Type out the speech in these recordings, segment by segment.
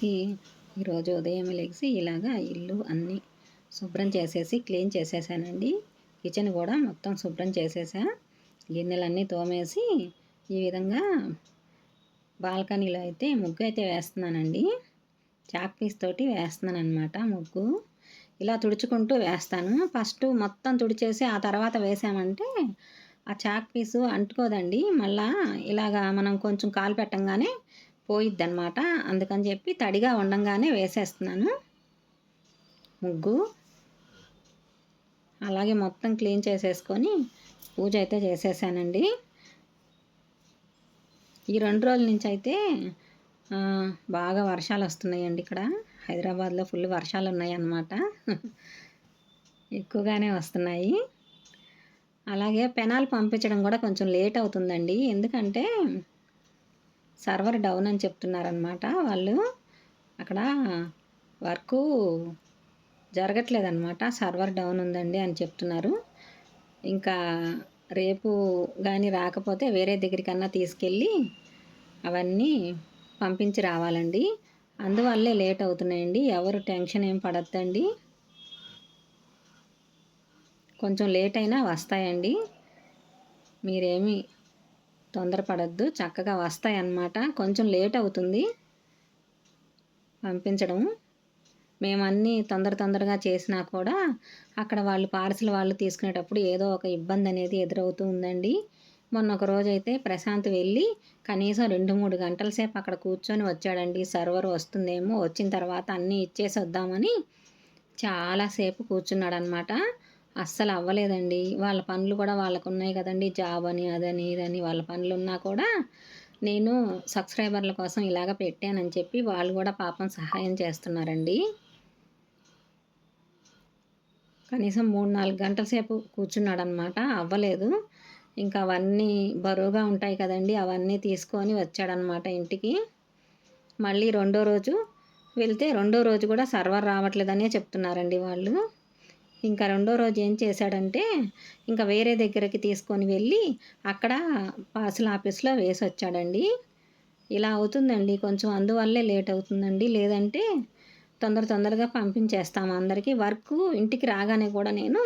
అందరికీ ఈరోజు ఉదయం లేచి ఇలాగా ఇల్లు అన్నీ శుభ్రం చేసేసి క్లీన్ చేసేసానండి. కిచెన్ కూడా మొత్తం శుభ్రం చేసేసా. గిన్నెలన్నీ తోమేసి ఈ విధంగా బాల్కనీలో అయితే ముగ్గు అయితే వేస్తున్నానండి. చాక్ పీస్ తోటి వేస్తున్నాను అనమాట ముగ్గు. ఇలా తుడుచుకుంటూ వేస్తాను. ఫస్ట్ మొత్తం తుడిచేసి ఆ తర్వాత వేసామంటే ఆ చాక్ పీసు అంటుకోదండి. మళ్ళా ఇలాగా మనం కొంచెం కాలు పెట్టంగానే పోయిద్ది అనమాట అందుకని చెప్పి తడిగా ఉండంగానే వేసేస్తున్నాను. ముగ్గు. అలాగే మొత్తం క్లీన్ చేసేసుకొని పూజ అయితే చేసేసానండి. ఈ రెండు రోజుల నుంచి అయితే బాగా వర్షాలు వస్తున్నాయండి ఇక్కడ. హైదరాబాద్లో ఫుల్ వర్షాలు ఉన్నాయి అన్నమాట ఎక్కువగానే వస్తున్నాయి. అలాగే పెనాలు పంపించడం కూడా కొంచెం లేట్ అవుతుందండి. ఎందుకంటే సర్వర్ డౌన్ అని చెప్తున్నారనమాట వాళ్ళు. అక్కడ వర్క్ జరగట్లేదన్నమాట. సర్వర్ డౌన్ ఉందండి అని చెప్తున్నారు. ఇంకా రేపు కానీ రాకపోతే వేరే దగ్గరికన్నా తీసుకెళ్ళి అవన్నీ పంపించి రావాలండి. అందువల్లే లేట్ అవుతున్నాయండి. ఎవరు టెన్షన్ ఏం పడద్దండి. కొంచెం లేట్ అయినా వస్తాయండి. మీరేమి తొందరపడద్దు. చక్కగా వస్తాయి అన్నమాట కొంచెం లేట్ అవుతుంది పంపించడం మేము తొందర తొందరగా చేసినా కూడా అక్కడ వాళ్ళు పార్సిల్ వాళ్ళు తీసుకునేటప్పుడు ఏదో ఒక ఇబ్బంది అనేది ఎదురవుతూ ఉందండి. మొన్న ఒక రోజు అయితే ప్రశాంత్ వెళ్ళి కనీసం రెండు మూడు గంటల సేపు అక్కడ కూర్చొని వచ్చాడండి. సర్వర్ వస్తుందేమో వచ్చిన తర్వాత అన్నీ ఇచ్చేసి వద్దామని చాలాసేపు కూర్చున్నాడనమాట అస్సలు అవ్వలేదండి వాళ్ళ పనులు కూడా వాళ్ళకు ఉన్నాయి కదండి. జాబ్ అని అదని ఇదని వాళ్ళ పనులు ఉన్నా కూడా నేను సబ్స్క్రైబర్ల కోసం ఇలాగ పెట్టానని చెప్పి వాళ్ళు కూడా పాపం సహాయం చేస్తున్నారండి. కనీసం మూడు నాలుగు గంటల సేపు కూర్చున్నాడు అనమాట అవ్వలేదు. ఇంకా అవన్నీ బరువుగా ఉంటాయి కదండి. అవన్నీ తీసుకొని వచ్చాడనమాట ఇంటికి. మళ్ళీ రెండో రోజు వెళ్తే రెండో రోజు కూడా సర్వర్ రావట్లేదనే చెప్తున్నారండి వాళ్ళు. ఇంకా రెండో రోజు ఏం చేశాడంటే ఇంకా వేరే దగ్గరికి తీసుకొని వెళ్ళి అక్కడ పార్సల్ ఆఫీస్లో వేసి వచ్చాడండి ఇలా అవుతుందండి. కొంచెం అందువల్లే లేట్ అవుతుందండి. లేదంటే తొందర తొందరగా పంపించేస్తాము అందరికీ. వర్క్ ఇంటికి రాగానే కూడా నేను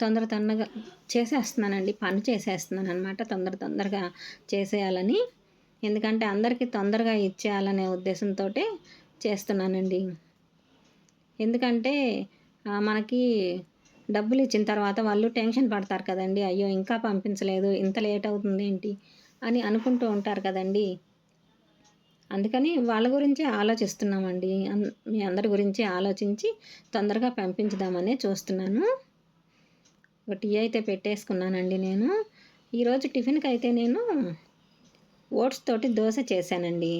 తొందర తొందరగా చేసేస్తున్నానండి. పని చేసేస్తున్నాను అనమాట తొందర తొందరగా చేసేయాలని. ఎందుకంటే అందరికీ తొందరగా ఇచ్చేయాలనే ఉద్దేశంతో చేస్తున్నానండి. ఎందుకంటే మనకి డబ్బులు ఇచ్చిన తర్వాత వాళ్ళు టెన్షన్ పడతారు కదండి. అయ్యో ఇంకా పంపించలేదు ఇంత లేట్ అవుతుంది ఏంటి? అని అనుకుంటూ ఉంటారు కదండి. అందుకని వాళ్ళ గురించి ఆలోచిస్తున్నామండి. మీ అందరి గురించి ఆలోచించి తొందరగా పంపించుదామనే చూస్తున్నాను. ఒక టీ అయితే పెట్టేసుకున్నానండి నేను. ఈరోజు టిఫిన్కి అయితే నేను ఓట్స్ తోటి దోశ చేశానండి.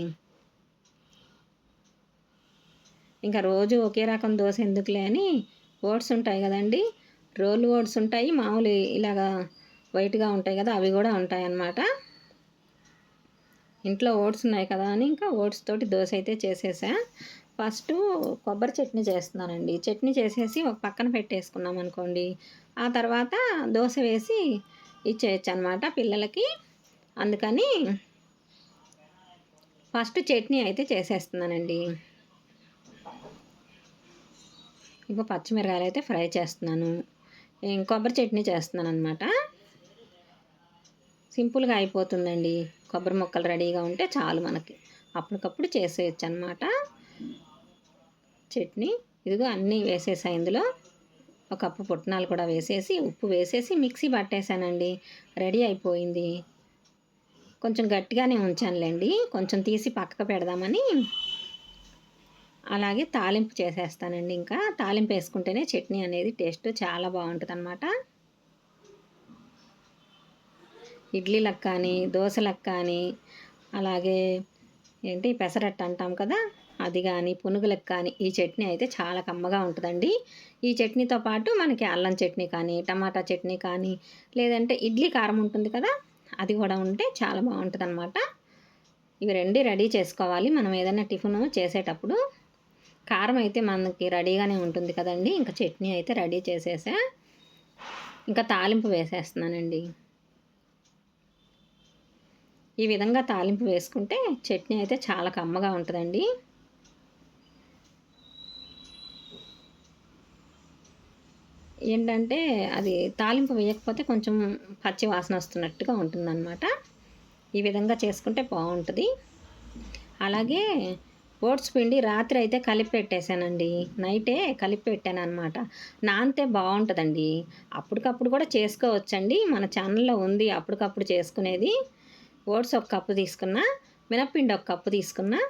ఇంకా రోజు ఒకే రకం దోశ ఎందుకులే అని ఓట్స్ ఉంటాయి కదండి. రోల్ ఓట్స్ ఉంటాయి. మామూలు ఇలాగా వైట్గా ఉంటాయి కదా అవి కూడా ఉంటాయి అన్నమాట. ఇంట్లో ఓట్స్ ఉన్నాయి కదా అని ఇంకా ఓట్స్ తోటి దోశ అయితే చేసేసా. ఫస్ట్ కొబ్బరి చట్నీ చేస్తున్నానండి. చట్నీ చేసేసి ఒక పక్కన పెట్టేసుకున్నాం అనుకోండి. ఆ తర్వాత దోశ వేసి ఇచ్చేయచ్చు అనమాట పిల్లలకి. అందుకని ఫస్ట్ చట్నీ అయితే చేసేస్తున్నానండి. ఇంకో పచ్చిమిరకాయలు అయితే ఫ్రై చేస్తున్నాను. కొబ్బరి చట్నీ చేస్తున్నాను అనమాట సింపుల్గా అయిపోతుందండి. కొబ్బరి ముక్కలు రెడీగా ఉంటే చాలు మనకి. అప్పటికప్పుడు చేసేయచ్చు అనమాట చట్నీ. ఇదిగో అన్నీ వేసేసాయి ఇందులో. ఒక కప్పు పుట్నాలు కూడా వేసేసి ఉప్పు వేసేసి మిక్సీ పట్టేశానండి రెడీ అయిపోయింది. కొంచెం గట్టిగానే ఉంచానులేండి. కొంచెం తీసి పక్కకు పెడదామని అలాగే తాలింపు చేసేస్తానండి ఇంకా. తాలింపు వేసుకుంటేనే చట్నీ అనేది టేస్ట్ చాలా బాగుంటుంది అనమాట ఇడ్లీలకు కానీ దోశలకు కానీ అలాగే ఏంటి పెసరట్టు అంటాం కదా అది కానీ పునుగులకు కానీ ఈ చట్నీ అయితే చాలా కమ్మగా ఉంటుందండి. ఈ చట్నీతో పాటు మనకి అల్లం చట్నీ కానీ టమాటా చట్నీ కానీ లేదంటే ఇడ్లీ కారం ఉంటుంది కదా అది కూడా ఉంటే చాలా బాగుంటుంది అనమాట ఇవి రెండు రెడీ చేసుకోవాలి. మనం ఏదైనా టిఫిన్ చేసేటప్పుడు కారం అయితే మనకి రెడీగానే ఉంటుంది కదండి. ఇంకా చట్నీ అయితే రెడీ చేసేసా. ఇంకా తాలింపు వేసేస్తున్నానండి. ఈ విధంగా తాలింపు వేసుకుంటే చట్నీ అయితే చాలా కమ్మగా ఉంటుందండి. ఏంటంటే అది తాలింపు వేయకపోతే కొంచెం పచ్చి వాసన వస్తున్నట్టుగా ఉంటుందన్నమాట. ఈ విధంగా చేసుకుంటే బాగుంటుంది. అలాగే ఓట్స్ పిండి రాత్రి అయితే కలిపి పెట్టేశానండి నైటే కలిపి పెట్టాను అనమాట నానితే బాగుంటుందండి అప్పటికప్పుడు కూడా చేసుకోవచ్చండి. మన ఛానల్లో ఉంది. అప్పటికప్పుడు చేసుకునేది. ఓట్స్ ఒక కప్పు తీసుకున్నా మినప్పిండి ఒక కప్పు తీసుకున్నా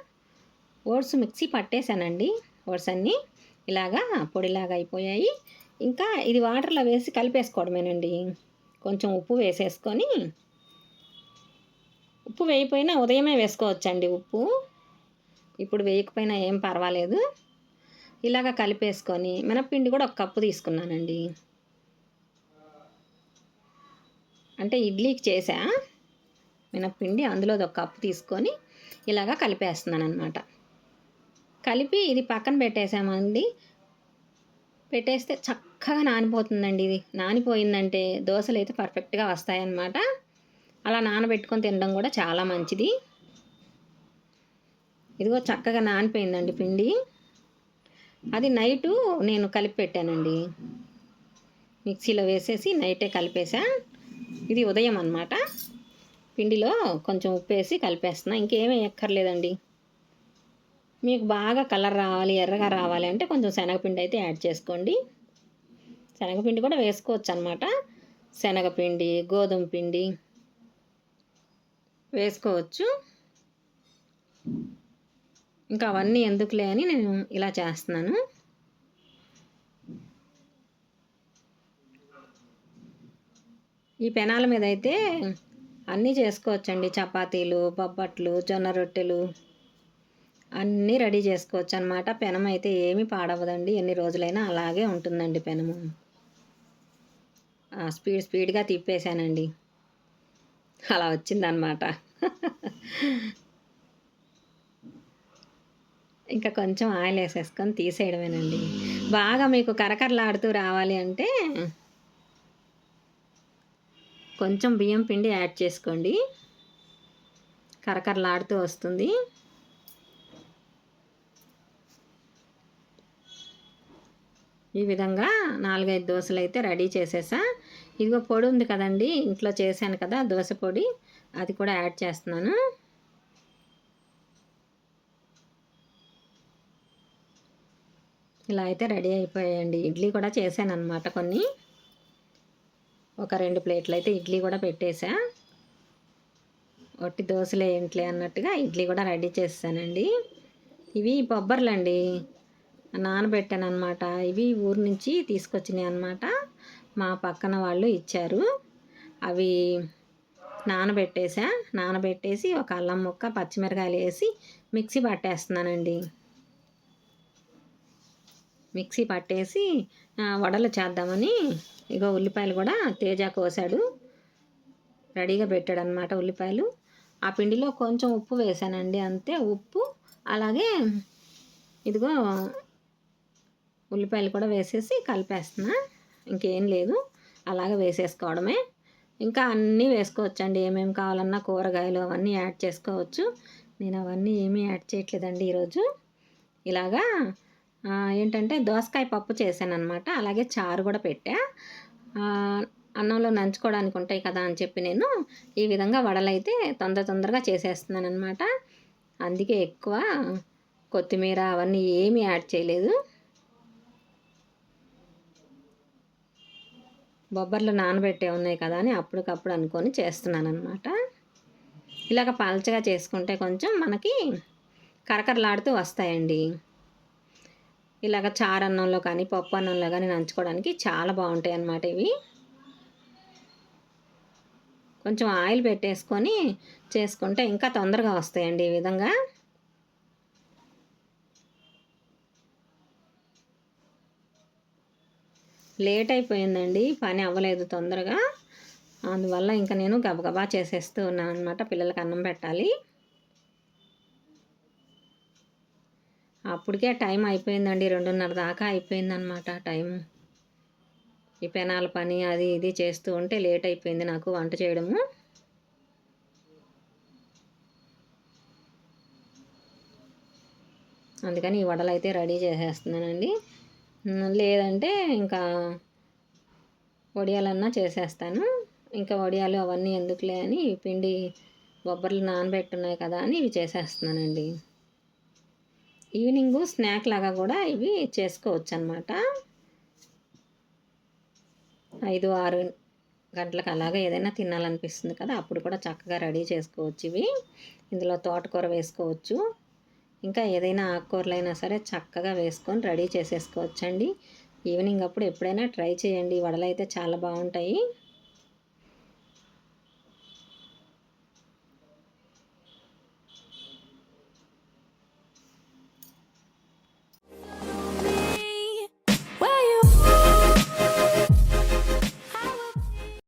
ఓట్స్ మిక్సీ పట్టేశానండి. ఓట్స్ అన్నీ ఇలాగా పొడిలాగా అయిపోయాయి. ఇంకా ఇది వాటర్లో వేసి కలిపేసుకోవడమేనండి. కొంచెం ఉప్పు వేసేసుకొని ఉప్పు వేయిపోయినా ఉదయమే వేసుకోవచ్చండి ఉప్పు. ఇప్పుడు వేయకపోయినా ఏం పర్వాలేదు. ఇలాగ కలిపేసుకొని మినప్పిండి కూడా ఒక కప్పు తీసుకున్నానండి. అంటే ఇడ్లీకి చేసా మినప్పిండి అందులో ఒక కప్పు తీసుకొని ఇలాగ కలిపేస్తున్నాను అనమాట కలిపి ఇది పక్కన పెట్టేసామండి. పెట్టేస్తే చక్కగా నానిపోతుందండి ఇది. నానిపోయిందంటే దోశలు అయితే పర్ఫెక్ట్గా వస్తాయన్నమాట. అలా నానబెట్టుకొని తినడం కూడా చాలా మంచిది. ఇదిగో చక్కగా నానిపోయిందండి పిండి. అది నైటు నేను కలిపి పెట్టానండి మిక్సీలో వేసేసి నైటే కలిపేసా. ఇది ఉదయం అనమాట పిండిలో కొంచెం ఉప్పు వేసి కలిపేస్తున్నా. ఇంకేమీ ఎక్కర్లేదండి. మీకు బాగా కలర్ రావాలి ఎర్రగా రావాలి అంటే కొంచెం శనగపిండి అయితే యాడ్ చేసుకోండి. శనగపిండి కూడా వేసుకోవచ్చు అనమాట శనగపిండి గోధుమ పిండి వేసుకోవచ్చు. ఇంకా అవన్నీ ఎందుకులే అని నేను ఇలా చేస్తున్నాను. ఈ పెనాల మీద అయితే అన్నీ చేసుకోవచ్చండి. చపాతీలు బొబ్బట్లు జొన్న రొట్టెలు అన్నీ రెడీ చేసుకోవచ్చు అనమాట పెనం అయితే ఏమీ పాడవదండి. ఎన్ని రోజులైనా అలాగే ఉంటుందండి పెనము స్పీడ్ స్పీడ్గా తిప్పేశానండి. అలా వచ్చిందనమాట ఇంకా కొంచెం ఆయిల్ వేసేసుకొని తీసేయడమేనండి. బాగా మీకు కరకరలాడుతూ రావాలి అంటే కొంచెం బియ్యం పిండి యాడ్ చేసుకోండి. కరకరలాడుతూ వస్తుంది. ఈ విధంగా నాలుగైదు దోశలు అయితే రెడీ చేసేసా. ఇదిగో పొడి ఉంది కదండి ఇంట్లో చేశాను కదా దోశ పొడి అది కూడా యాడ్ చేస్తున్నాను. ఇలా అయితే రెడీ అయిపోయాయండి. ఇడ్లీ కూడా చేశాను అనమాట కొన్ని. ఒక రెండు ప్లేట్లు అయితే ఇడ్లీ కూడా పెట్టేశా. ఒట్టి దోశలు ఏంట్లే అన్నట్టుగా ఇడ్లీ కూడా రెడీ చేస్తానండి. ఇవి బొబ్బర్లండి. నానబెట్టాను అనమాట ఇవి ఊరు నుంచి తీసుకొచ్చినాయి అనమాట మా పక్కన వాళ్ళు ఇచ్చారు. అవి నానబెట్టేసా నానబెట్టేసి ఒక అల్లం ముక్క పచ్చిమిరకాయలు వేసి మిక్సీ పట్టేస్తున్నానండి. మిక్సీ పట్టేసి వడలు చేద్దామని ఇగో ఉల్లిపాయలు కూడా తేజ కోసాడు. రెడీగా పెట్టాడు అనమాట ఉల్లిపాయలు. ఆ పిండిలో కొంచెం ఉప్పు వేసానండి అంతే ఉప్పు. అలాగే ఇదిగో ఉల్లిపాయలు కూడా వేసేసి కలిపేస్తున్నా ఇంకేం లేదు. అలాగే వేసేసుకోవడమే. ఇంకా అన్నీ వేసుకోవచ్చండి ఏమేమి కావాలన్నా కూరగాయలు అవన్నీ యాడ్ చేసుకోవచ్చు. నేను అవన్నీ ఏమీ యాడ్ చేయట్లేదండి ఈరోజు. ఇలాగా ఏంటంటే దోసకాయ పప్పు చేశాను అనమాట అలాగే చారు కూడా పెట్టా. అన్నంలో నంచుకోవడానికి ఉంటాయి కదా అని చెప్పి నేను ఈ విధంగా వడలైతే తొందర తొందరగా చేసేస్తున్నాను అనమాట అందుకే ఎక్కువ కొత్తిమీర అవన్నీ ఏమీ యాడ్ చేయలేదు. బొబ్బర్లు నానబెట్టే ఉన్నాయి కదా అని అప్పటికప్పుడు అనుకొని చేస్తున్నాను అనమాట ఇలాగ పలచగా చేసుకుంటే కొంచెం మనకి కరకరలాడుతూ వస్తాయండి. ఇలాగ చారన్నంలో కానీ పప్పు అన్నంలో కానీ నంచుకోవడానికి చాలా బాగుంటాయి అన్నమాట ఇవి. కొంచెం ఆయిల్ పెట్టేసుకొని చేసుకుంటే ఇంకా తొందరగా వస్తాయండి ఈ విధంగా. లేట్ అయిపోయిందండి పని అవ్వలేదు తొందరగా. అందువల్ల ఇంకా నేను గబగబా చేసేస్తూ ఉన్నాను అనమాట పిల్లలకి అన్నం పెట్టాలి. అప్పటికే టైం అయిపోయిందండి రెండున్నర దాకా అయిపోయిందనమాట టైం ఈ పెనాల పని అది ఇది చేస్తూ ఉంటే లేట్ అయిపోయింది నాకు వంట చేయడము. అందుకని ఈ వడలు అయితే రెడీ చేసేస్తున్నానండి. లేదంటే ఇంకా వడియాలన్నా చేసేస్తాను. ఇంకా వడియాలు అవన్నీ ఎందుకులే అని పిండి బొబ్బర్లు నానబెట్టున్నాయి కదా అని ఇవి చేసేస్తున్నానండి. ఈవినింగ్ స్నాక్ లాగా కూడా ఇవి చేసుకోవచ్చు అనమాట ఐదు ఆరు గంటలకు అలాగే ఏదైనా తినాలనిపిస్తుంది కదా అప్పుడు కూడా చక్కగా రెడీ చేసుకోవచ్చు ఇవి. ఇందులో తోటకూర వేసుకోవచ్చు. ఇంకా ఏదైనా ఆకుకూరలైనా సరే చక్కగా వేసుకొని రెడీ చేసేసుకోవచ్చండి. ఈవినింగ్ అప్పుడు ఎప్పుడైనా ట్రై చేయండి. వడలు అయితే చాలా బాగుంటాయి.